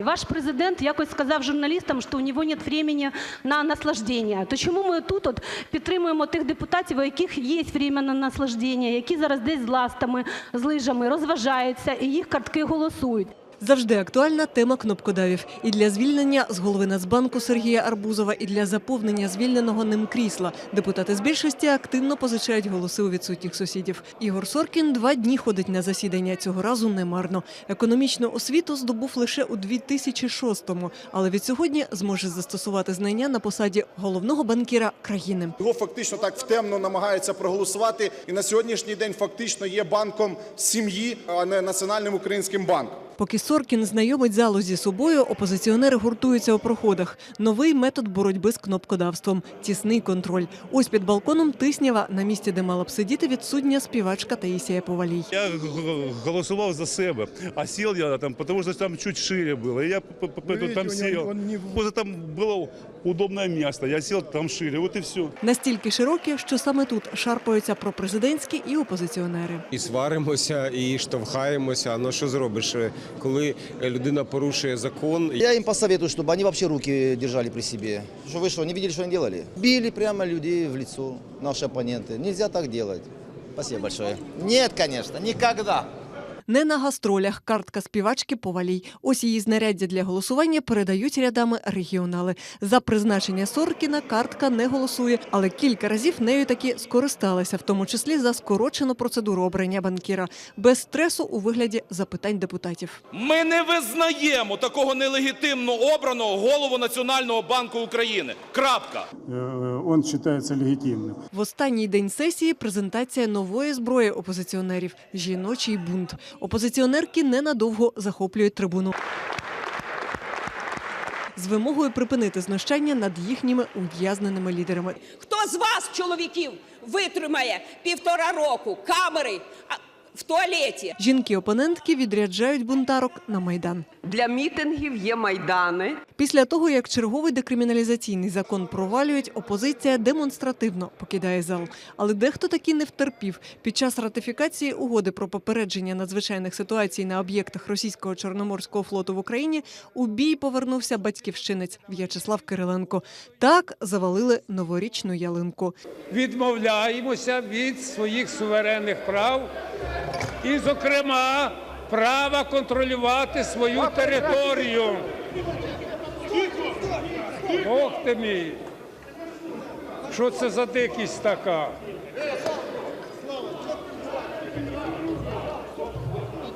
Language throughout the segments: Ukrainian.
Ваш президент якось сказав журналістам, що у нього нет времени на наслаждення. То чому ми тут от підтримуємо тих депутатів, у яких є время на наслаждення, які зараз десь з ластами, з лижами розважаються і їх картки голосують? Завжди актуальна тема кнопкодавів. І для звільнення з голови Нацбанку Сергія Арбузова, і для заповнення звільненого ним крісла. Депутати з більшості активно позичають голоси у відсутніх сусідів. Ігор Соркін два дні ходить на засідання. Цього разу немарно. Економічну освіту здобув лише у 2006-му, але від сьогодні зможе застосувати знання на посаді головного банкіра країни. Його фактично так втемно намагаються проголосувати, і на сьогоднішній день фактично є банком сім'ї, а не національним українським банком. Поки Соркін знайомить залу зі собою, опозиціонери гуртуються у проходах. Новий метод боротьби з кнопкодавством – тісний контроль. Ось під балконом Тиснява, на місці, де мала б сидіти відсутня співачка Таїсія Повалій. Я г- г- голосував за себе, а сел я там, потому что там чуть шире было. И я п- п- поэтому там сел. Просто там было удобное место. Я сел там шире, вот и все. Настільки широкі, що саме тут шарпаються пропрезидентські і опозиціонери. І сваримося, і штовхаємося. Ну що зробиш, е, коли е, людина порушує закон? Я им посоветую, чтобы они вообще руки держали при себе. Что вы что, не видели, что они делали? Били прямо людей в лицо, наши оппоненты. Нельзя так делать. Спасибо большое. Нет, конечно, никогда. Не на гастролях картка співачки Повалій. Ось її знаряддя для голосування передають рядами регіонали. За призначення Соркіна картка не голосує, але кілька разів нею таки скористалася, в тому числі за скорочену процедуру обрання банкіра без стресу у вигляді запитань депутатів. Ми не визнаємо такого нелегітимно обраного голову Національного банку України. Крапка. э, он считается легитимным. В останній день сесії презентація нової зброї опозиціонерів жіночий бунт. Опозиціонерки ненадовго захоплюють трибуну. З вимогою припинити знущання над їхніми ув'язненими лідерами. Хто з вас, чоловіків, витримає півтора року камери в туалеті? Жінки-опонентки відряджають бунтарок на майдан. Для мітингів є майдани. Після того, як черговий декриміналізаційний закон провалюють, опозиція демонстративно покидає зал. Але дехто таки не втерпів. Під час ратифікації угоди про попередження надзвичайних ситуацій на об'єктах російського чорноморського флоту в Україні у бій повернувся батьківщинець В'ячеслав Кириленко. Так завалили новорічну ялинку. відмовляємося від своїх суверенних прав і, зокрема, права контролювати свою територію. Бог ти мій! Що це за дикість така?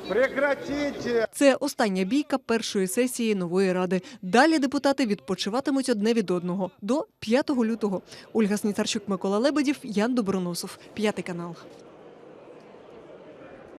Прекратите! Це остання бійка першої сесії нової ради. Далі депутати відпочиватимуть одне від одного до 5 лютого. Ольга Сніцарчук, Микола Лебедів, Ян Доброносов, п'ятий канал.